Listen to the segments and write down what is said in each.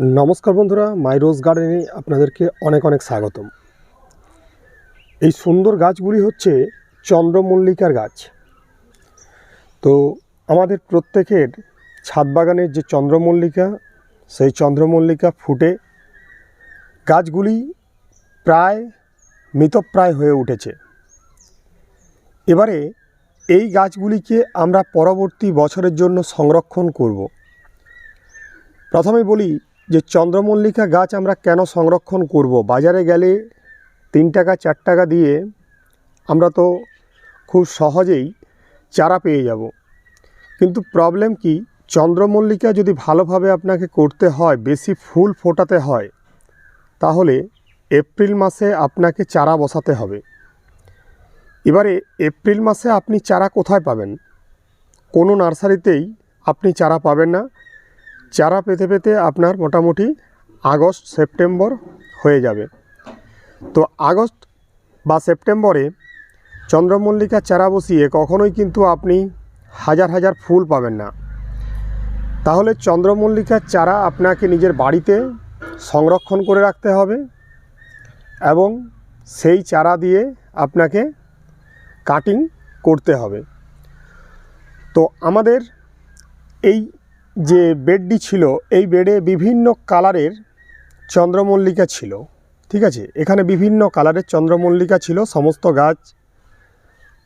নমস্কার বন্ধুরা, মাই রোজ গার্ডেনে আপনাদেরকে অনেক অনেক স্বাগতম। এই সুন্দর গাছগুলি হচ্ছে চন্দ্রমল্লিকার গাছ। তো আমাদের প্রত্যেকের ছাদ বাগানের যে চন্দ্রমল্লিকা, সেই চন্দ্রমল্লিকা ফুটে, গাছগুলি প্রায় মৃতপ্রায় হয়ে উঠেছে। এবারে এই গাছগুলিকে আমরা পরবর্তী বছরের জন্য সংরক্ষণ করব। প্রথমে বলি যে চন্দ্রমল্লিকা গাছ আমরা কেন সংরক্ষণ করব? বাজারে গেলে তিন টাকা, চার টাকা দিয়ে আমরা তো খুব সহজেই চারা পেয়ে যাব। কিন্তু প্রবলেম কি? চন্দ্রমল্লিকা যদি ভালোভাবে আপনাকে করতে হয়, বেশি ফুল ফোটাতে হয়, তাহলে এপ্রিল মাসে আপনাকে চারা বসাতে হবে। এবারে এপ্রিল মাসে আপনি চারা কোথায় পাবেন? কোনো নার্সারিতেই আপনি চারা পাবেন না। চারা পেতে পেতে আপনার মোটামুটি আগস্ট, সেপ্টেম্বর হয়ে যাবে। তো আগস্ট বা সেপ্টেম্বরে চন্দ্রমল্লিকা চারা বসিয়ে কখনোই কিন্তু আপনি হাজার হাজার ফুল পাবেন না। তাহলে চন্দ্রমল্লিকার চারা আপনাকে নিজের বাড়িতে সংরক্ষণ করে রাখতে হবে এবং সেই চারা দিয়ে আপনাকে কাটিং করতে হবে। তো আমাদের এই যে বেডটি ছিল, এই বেডে বিভিন্ন কালারের চন্দ্রমল্লিকা ছিল। ঠিক আছে? এখানে বিভিন্ন কালারের চন্দ্রমল্লিকা ছিল, সমস্ত গাছ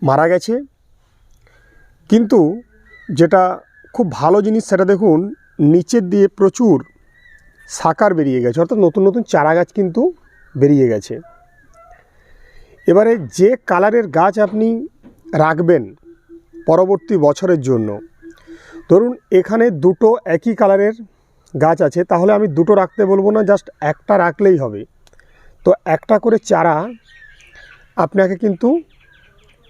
মারা গেছে। কিন্তু যেটা খুব ভালো জিনিস, সেটা দেখুন, নিচের দিয়ে প্রচুর সাকার বেরিয়ে গেছে। অর্থাৎ নতুন নতুন চারা গাছ কিন্তু বেরিয়ে গেছে। এবারে যে কালারের গাছ আপনি রাখবেন পরবর্তী বছরের জন্য ধরুন, এখানে দুটো একই কালারের গাছ আছে, তাহলে আমি দুটো রাখতে বলব না, জাস্ট একটা রাখলেই হবে। তো একটা করে চারা আপনাকে কিন্তু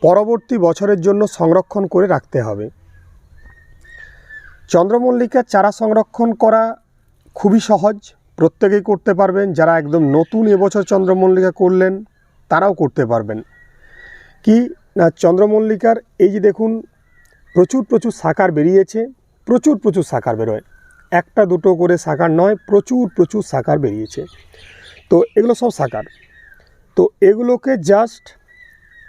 পরবর্তী বছরের জন্য সংরক্ষণ করে রাখতে হবে। চন্দ্রমল্লিকার চারা সংরক্ষণ করা খুবই সহজ, প্রত্যেকেই করতে পারবেন, যারা একদম নতুন এবছর চন্দ্রমল্লিকা করলেন, তারাও করতে পারবেন। কি না, চন্দ্রমল্লিকার, এই যে দেখুন প্রচুর প্রচুর সাকার বেরিয়েছে, প্রচুর প্রচুর সাকার বেরোয়। একটা দুটো করে সাকার নয়, প্রচুর প্রচুর সাকার বেরিয়েছে। তো এগুলো সব সাকার। তো এগুলোকে জাস্ট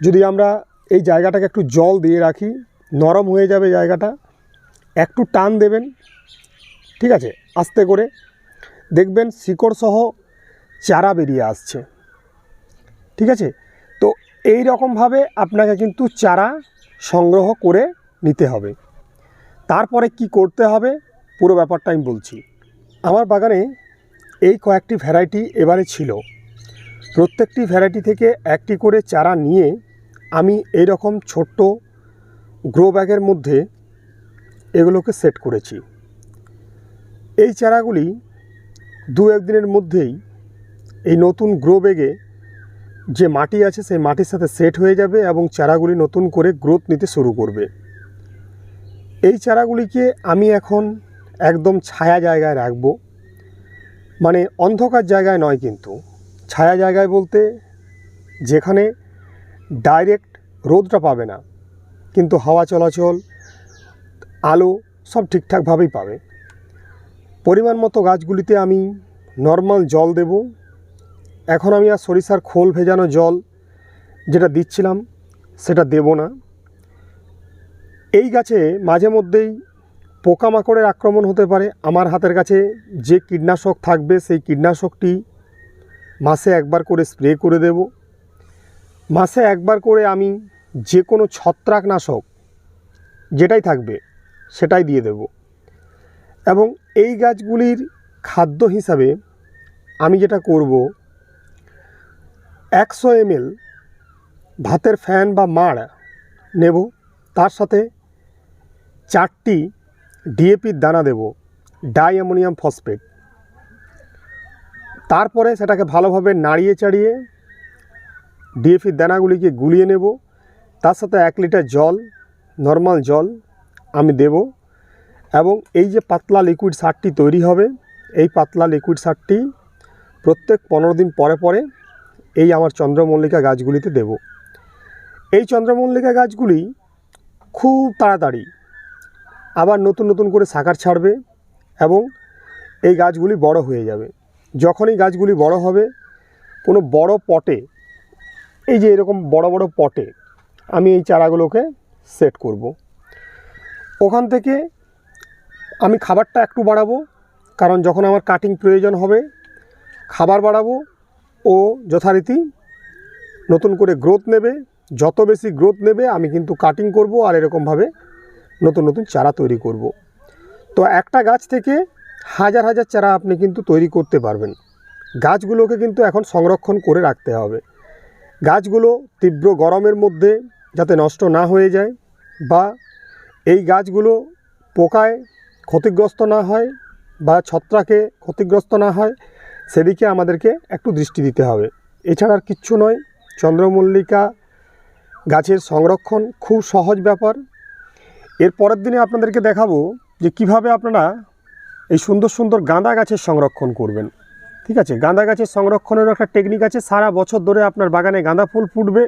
যদি আমরা এই জায়গাটাকে একটু জল দিয়ে রাখি, নরম হয়ে যাবে জায়গাটা, একটু টান দেবেন, ঠিক আছে? আস্তে করে। দেখবেন শিকড় সহ চারা বেরিয়ে আসছে। ঠিক আছে? তো এই রকমভাবে আপনাকে কিন্তু চারা সংগ্রহ করে নিতে হবে। তারপরে কি করতে হবে? পুরো ব্যাপারটা আমি বলছি। আমার বাগানে এই কয়েকটি ভ্যারাইটি এবারে ছিল। প্রত্যেকটি ভ্যারাইটি থেকে একটি করে চারা নিয়ে আমি এই রকম ছোট্ট গ্রো ব্যাগের মধ্যে এগুলোকে সেট করেছি। এই চারাগুলি দু একদিনের মধ্যেই এই নতুন গ্রো ব্যাগে যে মাটি আছে, সেই মাটির সাথে সেট হয়ে যাবে এবং চারাগুলি নতুন করে গ্রোথ নিতে শুরু করবে। এই চারাগুলিকে আমি এখন একদম ছায়া জায়গায় রাখব। মানে অন্ধকার জায়গায় নয় কিন্তু, ছায়া জায়গায় বলতে যেখানে ডাইরেক্ট রোদটা পাবে না, কিন্তু হাওয়া চলাচল, আলো সব ঠিকঠাকভাবেই পাবে। পরিমাণ মতো গাছগুলিতে আমি নর্মাল জল দেব। এখন আমি আর সরিষার খোল ভেজানো জল যেটা দিচ্ছিলাম, সেটা দেব না। এই গাছে মাঝে মধ্যেই পোকামাকড়ের আক্রমণ হতে পারে। আমার হাতের কাছে যে কীটনাশক থাকবে, সেই কীটনাশকটি মাসে একবার করে স্প্রে করে দেব। মাসে একবার করে আমি যে কোনো ছত্রাকনাশক যেটাই থাকবে, সেটাই দিয়ে দেব। এবং এই গাছগুলির খাদ্য হিসাবে আমি যেটা করব, একশো এমএল ভাতের ফ্যান বা মাড় নেব। তার সাথে চারটি ডিএপির দানা দেব, ডাই অ্যামোনিয়াম ফসফেট। তারপরে সেটাকে ভালোভাবে নাড়িয়ে চাড়িয়ে ডিএপির দানাগুলিকে গুলিয়ে নেব। তার সাথে এক লিটার জল, নর্মাল জল আমি দেব এবং এই যে পাতলা লিকুইড সারটি তৈরি হবে, এই পাতলা লিকুইড সারটি প্রত্যেক পনেরো দিন পরে পরে এই আমার চন্দ্রমল্লিকা গাছগুলিতে দেব। এই চন্দ্রমল্লিকা গাছগুলি খুব তাড়াতাড়ি আবার নতুন নতুন করে শাখার ছাড়বে এবং এই গাছগুলি বড় হয়ে যাবে যখনই গাছগুলি বড় হবে, কোনো বড় পটে, এই যে এরকম বড় বড় পটে, আমি এই চারাগুলোকে সেট করব। ওখান থেকে আমি খাবারটা একটু বাড়াবো, কারণ যখন আমার কাটিং প্রয়োজন হবে, খাবার বাড়াবো ও যথারীতি নতুন করে গ্রোথ নেবে যত বেশি গ্রোথ নেবে, আমি কিন্তু কাটিং করব আর এরকমভাবে নতুন নতুন চারা তৈরি করব। তো একটা গাছ থেকে হাজার হাজার চারা আপনি কিন্তু তৈরি করতে পারবেন। গাছগুলোকে কিন্তু এখন সংরক্ষণ করে রাখতে হবে। গাছগুলো তীব্র গরমের মধ্যে যাতে নষ্ট না হয়ে যায় বা এই গাছগুলো পোকায় ক্ষতিগ্রস্ত না হয় বা ছত্রাকে ক্ষতিগ্রস্ত না হয়, সেদিকে আমাদেরকে একটু দৃষ্টি দিতে হবে। এছাড়া আর কিচ্ছু নয়, চন্দ্রমল্লিকা গাছের সংরক্ষণ খুব সহজ ব্যাপার। এর পরের দিনে আপনাদেরকে দেখাবো যে কীভাবে আপনারা এই সুন্দর সুন্দর গাঁদা গাছের সংরক্ষণ করবেন। ঠিক আছে? গাঁদা গাছের সংরক্ষণেরও একটা টেকনিক আছে। সারা বছর ধরে আপনার বাগানে গাঁদা ফুল ফুটবে।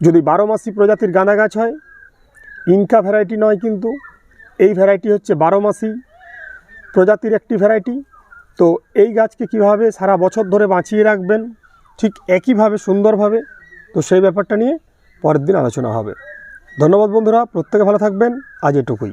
যদি বারো মাসি প্রজাতির গাঁদা গাছ হয়, ইনকা ভ্যারাইটি নয় কিন্তু, এই ভ্যারাইটি হচ্ছে বারো মাসি প্রজাতির একটি ভ্যারাইটি তো এই গাছকে কীভাবে সারা বছর ধরে বাঁচিয়ে রাখবেন, ঠিক একইভাবে সুন্দরভাবে, তো সেই ব্যাপারটা নিয়ে পরের দিন আলোচনা হবে। ধন্যবাদ বন্ধুরা প্রত্যেকে ভালো থাকবেন আজ এটুকুই।